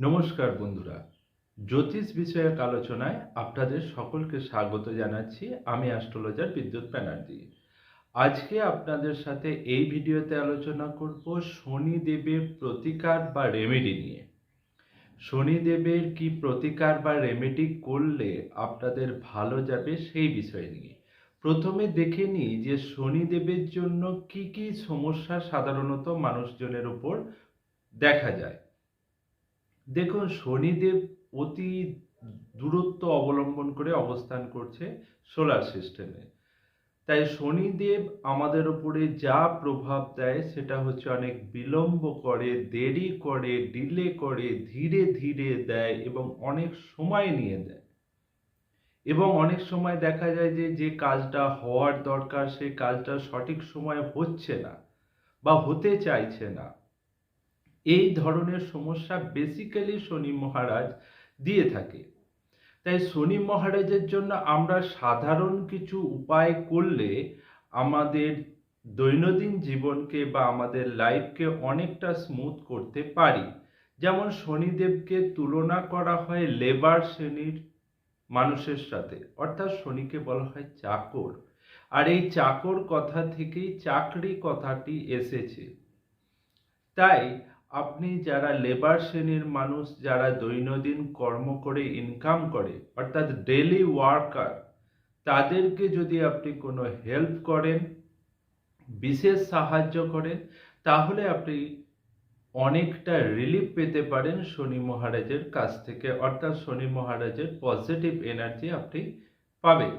নমস্কার বন্ধুরা, জ্যোতিষ বিষয়ক আলোচনায় আপনাদের সকলকে স্বাগত জানাচ্ছি। আমি অ্যাস্ট্রোলজার বিদ্যুৎ ব্যানার্জি। আজকে আপনাদের সাথে এই ভিডিওতে আলোচনা করব শনিদেবের প্রতিকার বা রেমেডি নিয়ে। শনিদেবের কি প্রতিকার বা রেমেডি করলে আপনাদের ভালো যাবে সেই বিষয় নিয়ে। প্রথমে দেখে নিই যে শনিদেবের জন্য কি কি সমস্যা সাধারণত মানুষজনের উপর দেখা যায়। দেখুন, শনিদেব অতি দূরত্ব অবলম্বন করে অবস্থান করছে সোলার সিস্টেমে তাই শনিদেব আমাদের উপরে যা প্রভাব দেয় সেটা হচ্ছে অনেক বিলম্ব করে, দেরি করে ডিলে করে, ধীরে ধীরে দেয় এবং অনেক সময় নিয়ে দেয়। এবং অনেক সময় দেখা যায় যে যে কাজটা হওয়ার দরকার সেই কাজটা সঠিক সময় হচ্ছে না বা হতে চাইছে না। এই ধরনের সমস্যা বেসিক্যালি শনি মহারাজ দিয়ে থাকে। তাই শনি মহারাজের জন্য আমরা সাধারণ কিছু উপায় করলে আমাদের দৈনন্দিন জীবনকে বা আমাদের লাইফকে অনেকটা স্মুথ করতে পারি। যেমন শনিদেবকে তুলনা করা হয় লেবার শ্রেণির মানুষের সাথে, অর্থাৎ শনিকে বলা হয় চাকর। আর এই চাকর কথা থেকেই চাকরি কথাটি এসেছে। তাই আপনি যারা লেবার শ্রেণির মানুষ, যারা দৈনন্দিন কর্ম করে ইনকাম করে, অর্থাৎ ডেলি ওয়ার্কার তাদেরকে যদি আপনি কোনো হেল্প করেন, বিশেষ সাহায্য করেন, তাহলে আপনি অনেকটা রিলিফ পেতে পারেন শনি মহারাজের কাছ থেকে। অর্থাৎ শনি মহারাজের পজিটিভ এনার্জি আপনি পাবেন।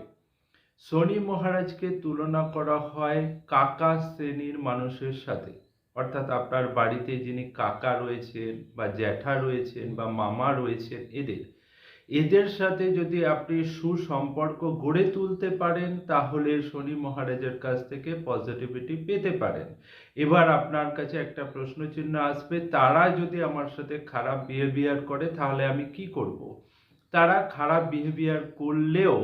শনি মহারাজকে তুলনা করা হয় কাকা শ্রেণির মানুষের সাথে। অর্থাৎ আপনার বাড়িতে যিনি কাকা রয়েছেন বা জ্যাঠা রয়েছেন বা মামা রয়েছেন এদের এদের সাথে যদি আপনি সুসম্পর্ক গড়ে তুলতে পারেন, তাহলে শনি মহারাজের কাছ থেকে পজিটিভিটি পেতে পারেন এবার আপনার কাছে একটা প্রশ্ন চিহ্ন আসবে, তারা যদি আমার সাথে খারাপ বিহেভিয়ার করে, তাহলে আমি কি করব। তারা খারাপ বিহেভিয়ার করলেও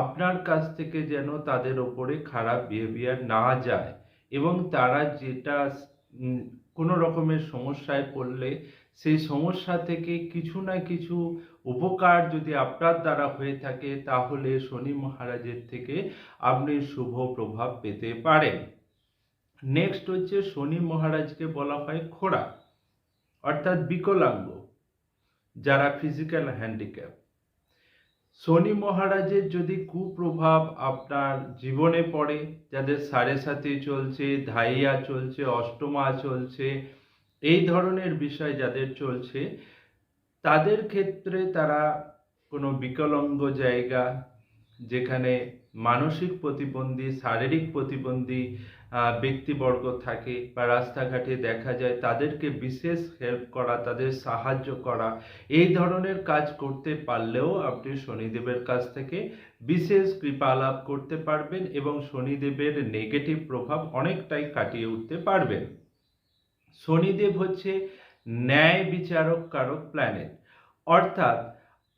আপনার কাছ থেকে যেন তাদের ওপরে খারাপ বিহেভিয়ার না যায় এবং তারা যেটা কোনো রকমের সমস্যায় পড়লে সেই সমস্যা থেকে কিছু না কিছু উপকার যদি আপনার দ্বারা হয়ে থাকে, তাহলে শনি মহারাজের থেকে আপনি শুভ প্রভাব পেতে পারেন। নেক্সট হচ্ছে শনি মহারাজকে বলা হয় খোড়া, অর্থাৎ বিকলাঙ্গ, যারা ফিজিক্যাল হ্যান্ডিক্যাপ শনি মহারাজের যদি কুপ্রভাব আপনার জীবনে পড়ে, যাদের সাড়ে সাথে চলছে, ধাইয়া চলছে, অষ্টমা চলছে, এই ধরনের বিষয় যাদের চলছে, তাদের ক্ষেত্রে তারা কোনো বিকলঙ্গ জায়গা, যেখানে মানসিক প্রতিবন্ধী, শারীরিক প্রতিবন্ধী ব্যক্তিবর্গ থাকে বা রাস্তাঘাটে দেখা যায়, তাদেরকে বিশেষ হেল্প করা, তাদের সাহায্য করা, এই ধরনের কাজ করতে পারলেও আপনি শনিদেবের কাছ থেকে বিশেষ কৃপা লাভ করতে পারবেন এবং শনিদেবের নেগেটিভ প্রভাব অনেকটাই কাটিয়ে উঠতে পারবেন। শনিদেব হচ্ছে ন্যায় বিচারক কারক প্ল্যানেট অর্থাৎ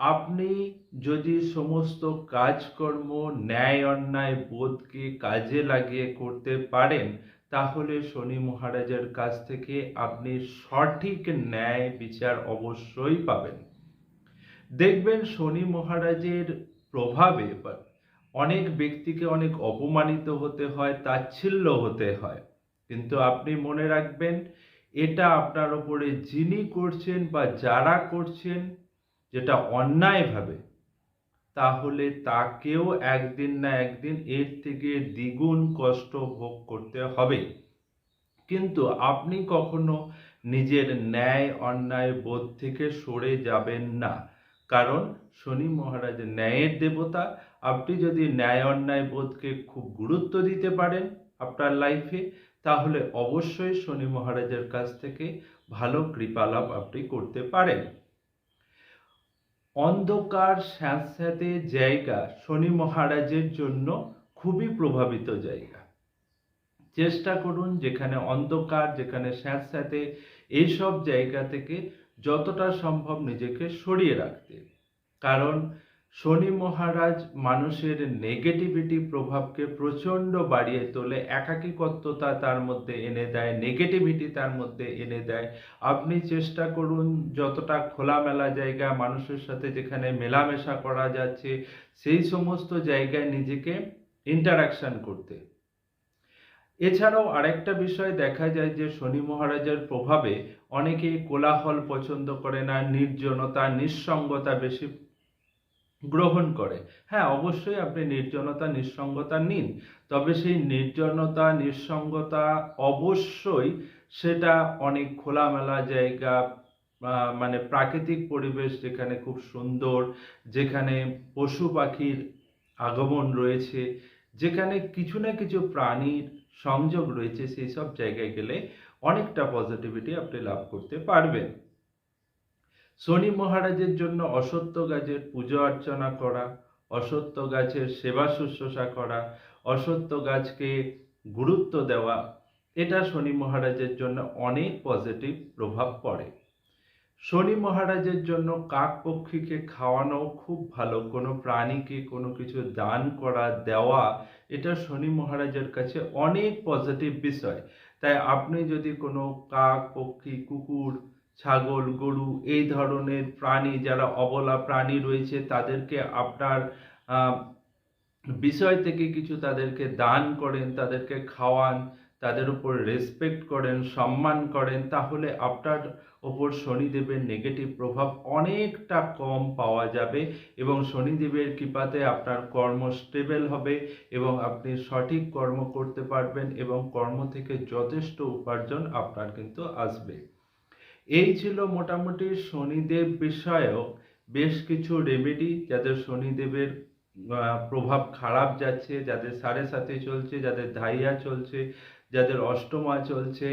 আপনি যদি সমস্ত কাজকর্ম ন্যায় অন্যায় বোধকে কাজে লাগিয়ে করতে পারেন, তাহলে শনি মহারাজের কাছ থেকে আপনি সঠিক ন্যায় বিচার অবশ্যই পাবেন। দেখবেন শনি মহারাজের প্রভাবে অনেক ব্যক্তিকে অনেক অপমানিত হতে হয়, তাচ্ছিল্য হতে হয়। কিন্তু আপনি মনে রাখবেন, এটা আপনার ওপরে যিনি করছেন বা যারা করছেন, যেটা অন্যায়ভাবে তাহলে তাকেও একদিন না একদিন এর থেকে দ্বিগুণ কষ্ট ভোগ করতে হবে। কিন্তু আপনি কখনো নিজের ন্যায় অন্যায় বোধ থেকে সরে যাবেন না। কারণ শনি মহারাজ ন্যায়ের দেবতা, আপনি যদি ন্যায় অন্যায় বোধকে খুব গুরুত্ব দিতে পারেন আপনার লাইফে তাহলে অবশ্যই শনি মহারাজের কাছ থেকে ভালো কৃপালাভ আপনি করতে পারেন। অন্ধকার স্যাঁতস্যাঁতে জায়গা শনি মহারাজের জন্য খুবই প্রভাবিত জায়গা। চেষ্টা করুন যেখানে অন্ধকার, যেখানে স্যাঁতস্যাঁতে এইসব জায়গা থেকে যতটা সম্ভব নিজেকে সরিয়ে রাখতে। কারণ শনি মহারাজ মানুষের নেগেটিভিটি প্রভাবকে প্রচণ্ড বাড়িয়ে তোলে একাকিকত্বতা তার মধ্যে এনে দেয় নেগেটিভিটি তার মধ্যে এনে দেয়। আপনি চেষ্টা করুন যতটা খোলামেলা জায়গা মানুষের সাথে যেখানে মেলামেশা করা যাচ্ছে, সেই সমস্ত জায়গায় নিজেকে ইন্টারাকশন করতে। এছাড়াও আরেকটা বিষয় দেখা যায় যে শনি মহারাজের প্রভাবে অনেকেই কোলাহল পছন্দ করে না, নির্জনতা, নিঃসঙ্গতা বেশি গ্রহণ করে। হ্যাঁ অবশ্যই আপনি নির্জনতা, নিঃসঙ্গতা নিন, তবে সেই নির্জনতা, নিঃসঙ্গতা অবশ্যই সেটা অনেক খোলামেলা জায়গা মানে প্রাকৃতিক পরিবেশ যেখানে খুব সুন্দর, যেখানে পশু পাখির আগমন রয়েছে, যেখানে কিছু না কিছু প্রাণীর সংযোগ রয়েছে, সেই সব জায়গায় গেলে অনেকটা পজিটিভিটি আপনি লাভ করতে পারবেন। শনি মহারাজের জন্য অসত্য গাছের পুজো অর্চনা করা অসত্য গাছের সেবা শুশ্রূষা করা অসত্য গাছকে গুরুত্ব দেওয়া, এটা শনি মহারাজের জন্য অনেক পজিটিভ প্রভাব পড়ে। শনি মহারাজের জন্য কাক পক্ষীকে খাওয়ানো খুব ভালো, কোনো প্রাণীকে কোনো কিছু দান করা, দেওয়া, এটা শনি মহারাজের কাছে অনেক পজিটিভ বিষয়। তাই আপনি যদি কোনো কাক, পক্ষী, কুকুর ছাগল, গরু এই ধরনের প্রাণী যারা অবলা প্রাণী রয়েছে, তাদেরকে আপনার বিষয় থেকে কিছু তাদেরকে দান করেন, তাদেরকে খাওয়ান, তাদের উপর রেসপেক্ট করেন, সম্মান করেন, তাহলে আপনার ওপর শনিদেবের নেগেটিভ প্রভাব অনেকটা কম পাওয়া যাবে এবং শনিদেবের কৃপাতে আপনার কর্ম স্টেবল হবে এবং আপনি সঠিক কর্ম করতে পারবেন এবং কর্ম থেকে যথেষ্ট উপার্জন আপনার কিন্তু আসবে। এই ছিল মোটামুটি শনিদেব বিষয়ক। বেশ কিছু রেমেডি যাদের শনিদেবের প্রভাব খারাপ যাচ্ছে, যাদের সাড়ে সাথে চলছে, যাদের ধাইয়া চলছে, যাদের অষ্টমা চলছে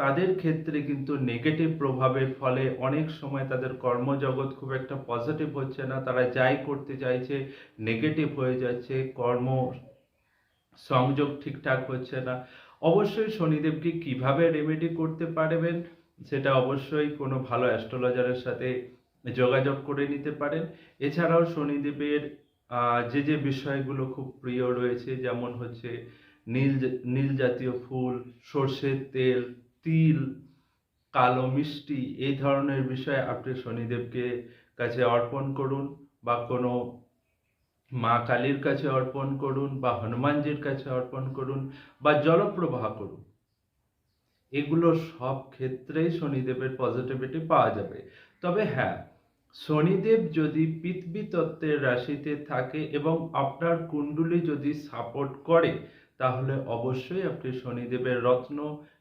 তাদের ক্ষেত্রে কিন্তু নেগেটিভ প্রভাবের ফলে অনেক সময় তাদের কর্মজগৎ খুব একটা পজিটিভ হচ্ছে না। তারা যাই করতে চাইছে নেগেটিভ হয়ে যাচ্ছে, কর্ম সংযোগ ঠিকঠাক হচ্ছে না। অবশ্যই শনিদেবকে কীভাবে রেমেডি করতে পারবেন? সেটা অবশ্যই কোনো ভালো অ্যাস্ট্রোলজারের সাথে যোগাযোগ করে নিতে পারেন। এছাড়াও শনিদেবের যে যে বিষয়গুলো খুব প্রিয় রয়েছে, যেমন হচ্ছে নীল নীল জাতীয় ফুল, সর্ষের তেল, তিল, কালো মিষ্টি, এই ধরনের বিষয় আপনি শনিদেবকে কাছে অর্পণ করুন বা কোনো মা কালীর কাছে অর্পণ করুন বা হনুমানজির কাছে অর্পণ করুন বা জলপ্রবাহ করুন। এগুলো সব ক্ষেত্রেই শনিদেবের পজিটিভিটি পাওয়া যাবে। তবে হ্যাঁ শনিদেব যদি পৃথিবী তত্ত্বের রাশিতে থাকে এবং আপনার কুণ্ডুলি যদি সাপোর্ট করে, তাহলে অবশ্যই আপনি শনিদেবের রত্ন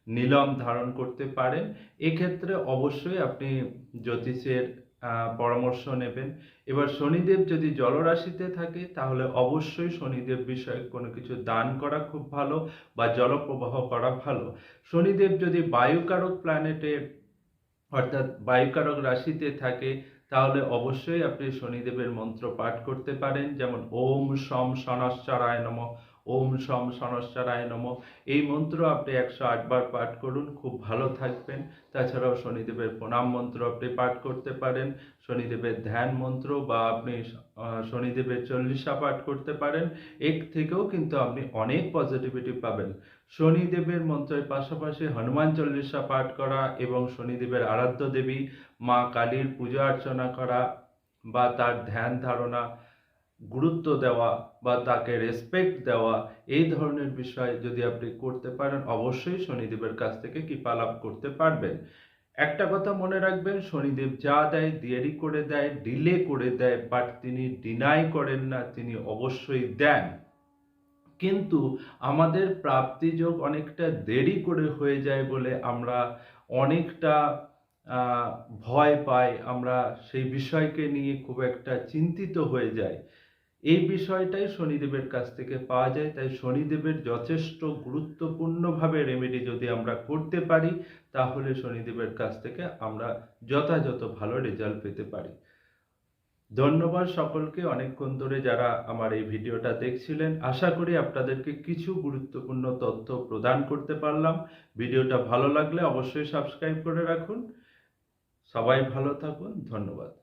নীলম ধারণ করতে পারেন। এক্ষেত্রে অবশ্যই আপনি জ্যোতিষের পরামর্শ নেবেন। এবার শনিদেব যদি জলরাশিতে থাকে, তাহলে অবশ্যই শনিদেব বিষয়ে কোনো কিছু দান করা খুব ভালো বা জলপ্রবাহ করা ভালো। শনিদেব যদি বায়ুকারক প্ল্যানেটে, অর্থাৎ বায়ুকারক রাশিতে থাকে, তাহলে অবশ্যই আপনি শনিদেবের মন্ত্র পাঠ করতে পারেন। যেমন, ওম সম সনশ্চরায় নম। ওম সম সনশ্চরায় নম। এই মন্ত্র আপনি একশো আটবার পাঠ করুন, খুব ভালো থাকবেন। তাছাড়াও শনিদেবের প্রণাম মন্ত্র আপনি পাঠ করতে পারেন। শনিদেবের ধ্যান মন্ত্র বা আপনি শনিদেবের চল্লিশা পাঠ করতে পারেন। এর থেকেও কিন্তু আপনি অনেক পজিটিভিটি পাবেন। শনিদেবের মন্ত্রের পাশাপাশি হনুমান চল্লিশা পাঠ করা এবং শনিদেবের আরাধ্য দেবী মা কালীর পূজা অর্চনা করা বা তার ধ্যান ধারণা গুরুত্ব দেওয়া বা তাকে রেসপেক্ট দেওয়া এই ধরনের বিষয় যদি আপনি করতে পারেন, অবশ্যই শনিদেবের কাছ থেকে কৃপা লাভ করতে পারবেন। একটা কথা মনে রাখবেন, শনিদেব যা দেয় দেরি করে দেয় ডিলে করে দেয় বাট তিনি ডিনাই করেন না, তিনি অবশ্যই দেন। কিন্তু আমাদের প্রাপ্তিযোগ অনেকটা দেরি করে হয়ে যায় বলে আমরা অনেকটা ভয় পাই। আমরা সেই বিষয়কে নিয়ে খুব একটা চিন্তিত হয়ে যাই। এই বিষয়টাই শনিদেবের কাছ থেকে পাওয়া যায়। তাই শনিদেবের যথেষ্ট গুরুত্বপূর্ণভাবে রেমেডি যদি আমরা করতে পারি, তাহলে শনিদেবের কাছ থেকে আমরা যথাযথ ভালো রেজাল্ট পেতে পারি। ধন্যবাদ সকলকে। অনেকক্ষণ ধরে যারা আমার এই ভিডিওটা দেখছিলেন, আশা করি আপনাদেরকে কিছু গুরুত্বপূর্ণ তথ্য প্রদান করতে পারলাম। ভিডিওটা ভালো লাগলে অবশ্যই সাবস্ক্রাইব করে রাখুন। সবাই ভালো থাকুন। ধন্যবাদ।